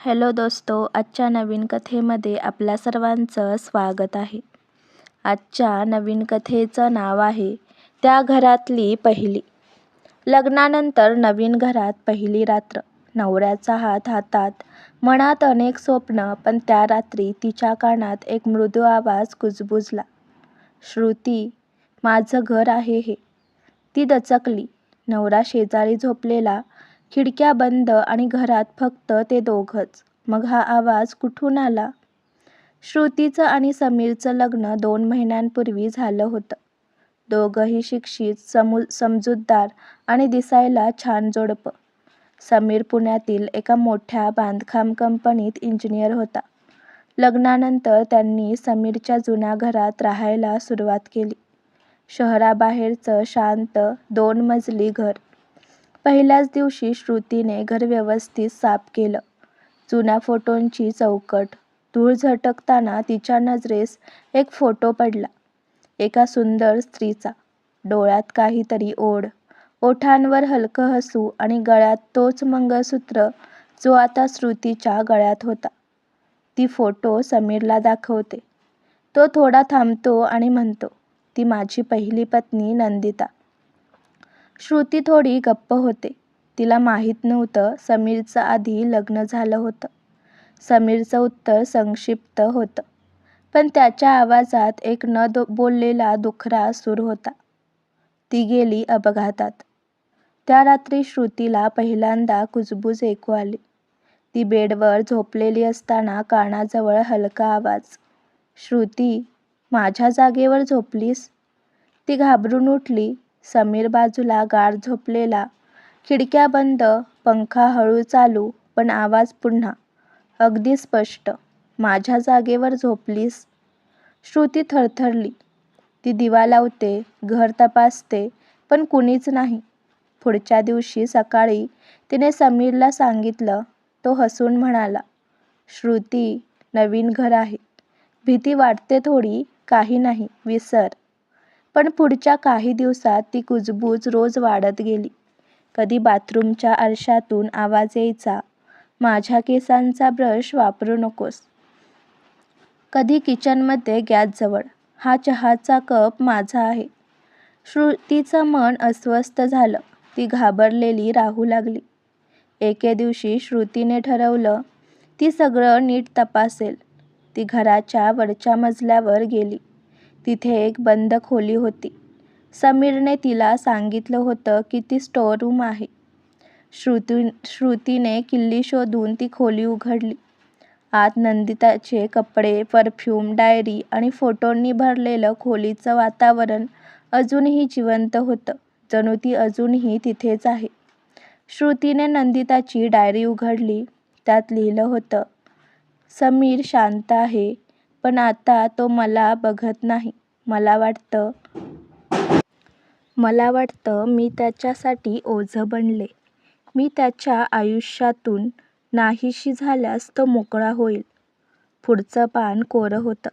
Hello दोस्तो आजच्या नवीन कथेमध्ये आपल्या सर्वांचं स्वागत आहे. आजच्या नवीन कथेचं नाव आहे त्या घरातली पहिली. लग्नानंतर नवीन घरात पहिली रात्र. नवऱ्याचा हात हातात मनात अनेक स्वप्न पण त्या रात्री तिच्या कानात एक मृदू आवाज कुजबुजला. श्रुती माझं घर आहे हे. ती दचकली. नवरा शेजारी झोपलेला खिडक्या बंद आणि घरात फक्त ते दोघंच. मग हा आवाज कुठून आला? श्रुतीचं आणि समीरचं लग्न दोन महिन्यांपूर्वी झालं होतं. दोघंही शिक्षित समु समजूतदार आणि दिसायला छान जोडपं. समीर पुण्यातील एका मोठ्या बांधकाम कंपनीत इंजिनियर होता. लग्नानंतर त्यांनी समीरच्या जुन्या घरात राहायला सुरुवात केली. शहराबाहेरचं शांत दोन मजली घर. पहिल्याच दिवशी श्रुतीने घर व्यवस्थित साफ केलं. जुन्या फोटोंची चौकट धूळ झटकताना तिच्या नजरेस एक फोटो पडला. एका सुंदर स्त्रीचा. डोळ्यात काहीतरी ओढ. ओठांवर हलकं हसू आणि गळ्यात तोच मंगळसूत्र जो आता श्रुतीच्या गळ्यात होता. ती फोटो समीरला दाखवते. तो थोडा थांबतो आणि म्हणतो ती माझी पहिली पत्नी नंदिता. श्रुती थोडी गप्प होते. तिला माहीत नव्हतं समीरचं आधी लग्न झालं होतं. समीरचं उत्तर संक्षिप्त होतं. पण त्याच्या आवाजात एक न दो बोललेला दुखरा सूर होता. ती गेली अपघातात. त्या रात्री श्रुतीला पहिल्यांदा कुजबूज ऐकू आली. ती बेडवर झोपलेली असताना कानाजवळ हलका आवाज श्रुती माझ्या जागेवर झोपलीस? ती घाबरून उठली. समीर बाजूला गाढ झोपलेला. खिडक्या बंद पंखा हळू चालू पण आवाज पुन्हा. अगदी स्पष्ट. माझ्या जागेवर झोपलीस? श्रुती थरथरली. ती दिवा लावते घर तपासते पण कुणीच नाही. पुढच्या दिवशी सकाळी तिने समीरला सांगितलं तो हसून म्हणाला श्रुती नवीन घर आहे. भीती वाटते थोडी काही नाही विसर. पण पुढच्या काही दिवसात ती कुजबूज रोज वाढत गेली. कधी बाथरूमच्या आरशातून आवाज यायचा माझ्या केसांचा ब्रश वापरू नकोस. कधी किचनमध्ये गॅसजवळ हा चहाचा कप माझा आहे. श्रुतीचं मन अस्वस्थ झालं ती घाबरलेली राहू लागली. एके दिवशी श्रुतीने ठरवलं ती सगळं नीट तपासेल. ती घराच्या वरच्या मजल्यावर गेली. तिथे एक बंद खोली होती. समीरने तिला सांगितलं होतं की ती स्टोअर रूम आहे. श्रुती श्रुतीने किल्ली शोधून ती खोली उघडली. आत नंदिताचे कपडे परफ्यूम डायरी आणि फोटोंनी भरलेलं खोलीचं वातावरण अजूनही जिवंत होतं. जणू ती अजूनही तिथेच आहे. श्रुतीने नंदिताची डायरी उघडली. त्यात लिहिलं होतं समीर शांत आहे पण आता तो मला बघत नाही. मला वाटतं. मला वाटतं मी त्याच्यासाठी ओझं बनले. मी त्याच्या आयुष्यातून नाहीशी झाल्यास तो मोकळा होईल. पुढचं पान कोरं होतं.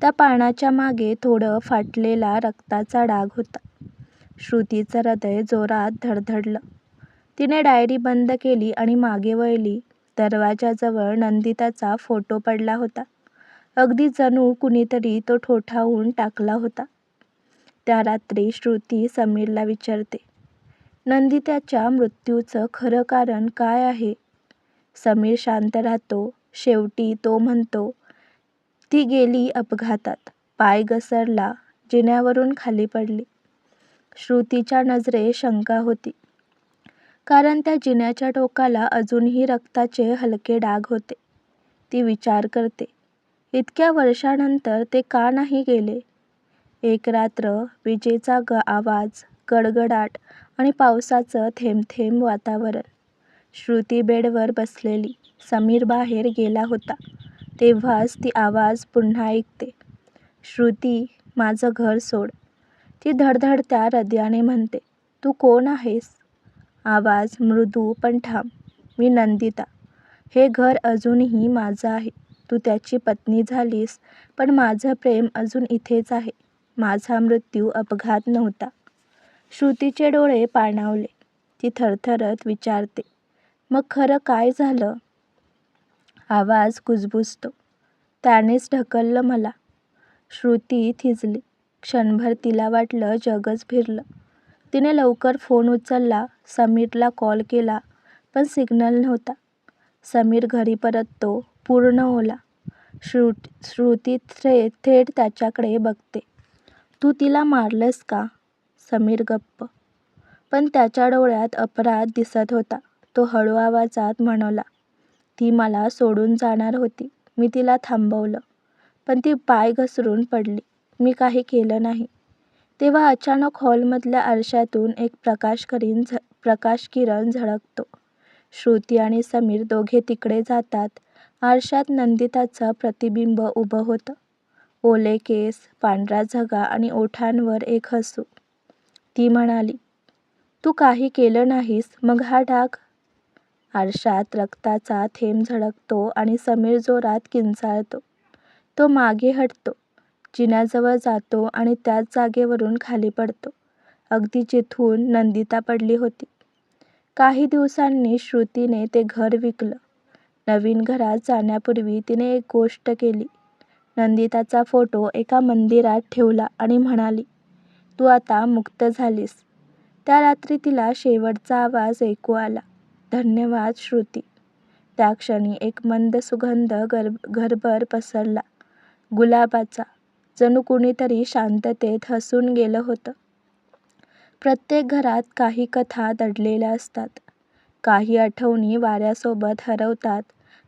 त्या पानाच्या मागे थोडं फाटलेला रक्ताचा डाग होता. श्रुतीचं हृदय जोरात धडधडलं. तिने डायरी बंद केली आणि मागे वळली. दरवाजाजवळ नंदिताचा फोटो पडला होता. अगदी जणू कुणीतरी तो ठोठावून टाकला होता. त्या रात्री श्रुती समीरला विचारते नंदिताच्या मृत्यूचं खरं कारण काय आहे? समीर शांत राहतो. शेवटी तो म्हणतो ती गेली अपघातात. पाय घसरला जिन्यावरून खाली पडली. श्रुतीच्या नजरे शंका होती. कारण त्या जिन्याच्या टोकाला अजूनही रक्ताचे हलके डाग होते. ती विचार करते इतक्या वर्षानंतर ते का नाही गेले? एक रात्र विजेचा ग आवाज गडगडाट आणि पावसाचं थेंबथेंब वातावरण. श्रुती बेडवर बसलेली समीर बाहेर गेला होता. तेव्हाच ती आवाज पुन्हा ऐकते. श्रुती माझं घर सोड. ती धडधडत्या हृदयाने म्हणते तू कोण आहेस? आवाज मृदू पण ठाम. मी नंदिता. हे घर अजूनही माझं आहे. तू त्याची पत्नी झालीस पण माझं प्रेम अजून इथेच आहे माझा मृत्यू अपघात नव्हता श्रुतीचे डोळे पाणावले ती थरथरत विचारते मग खरं काय झालं आवाज कुजबुजतो. त्यानेच ढकललं मला. श्रुती थिजली. क्षणभर तिला वाटलं जगच फिरलं. तिने लवकर फोन उचलला. समीरला कॉल केला पण सिग्नल नव्हता. समीर घरी परततो पूर्ण ओला. श्रुती थेट त्याच्याकडे बघते. तू तिला मारलंस का? समीर गप्प. पण त्याच्या डोळ्यात अपराध दिसत होता. तो हळू आवाजात म्हणाला, ती मला सोडून जाणार होती. मी तिला थांबवलं. पण ती पाय घसरून पडली. मी काही केलं नाही. तेव्हा अचानक हॉलमधल्या आरशातून एक प्रकाश करीन झ प्रकाश किरण झळकतो. श्रुती आणि समीर दोघे तिकडे जातात. आरशात नंदिताचं प्रतिबिंब उभं होतं. ओले केस, पांढरा झगा आणि ओठांवर एक हसू. ती म्हणाली, तू काही केलं नाहीस मग हा डाग? आरशात रक्ताचा थेंब झळकतो आणि समीर जोरात किंचाळतो. तो मागे हटतो. जिन्याजवळ जातो आणि त्याच जागेवरून खाली पडतो. अगदी जिथून नंदिता पडली होती. काही दिवसांनी श्रुतीने ते घर विकलं. नवीन घरात जाण्यापूर्वी तिने एक गोष्ट केली. नंदिताचा फोटो एका मंदिरात ठेवला आणि म्हणाली, तू आता मुक्त झालीस. त्या रात्री तिला शेवटचा आवाज ऐकू आला, धन्यवाद श्रुती. त्या क्षणी एक मंद सुगंध घरभर पसरला. गुलाबाचा. जणू कुणीतरी शांततेत हसून गेलं होतं. प्रत्येक घरात काही कथा दडलेल्या असतात. काही आठवणी वाऱ्यासोबत हरवतात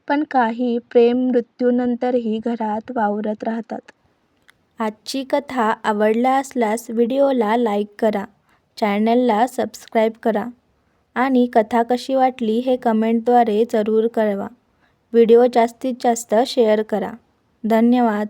पण काही प्रेम मृत्यूनंतरही घरात वावरत राहतात. आजची कथा आवडला असल्यास व्हिडिओला लाईक करा, चॅनलला सबस्क्राईब करा आणि कथा कशी वाटली हे कमेंटद्वारे जरूर कळवा. व्हिडिओ जास्तीत जास्त शेअर करा. धन्यवाद.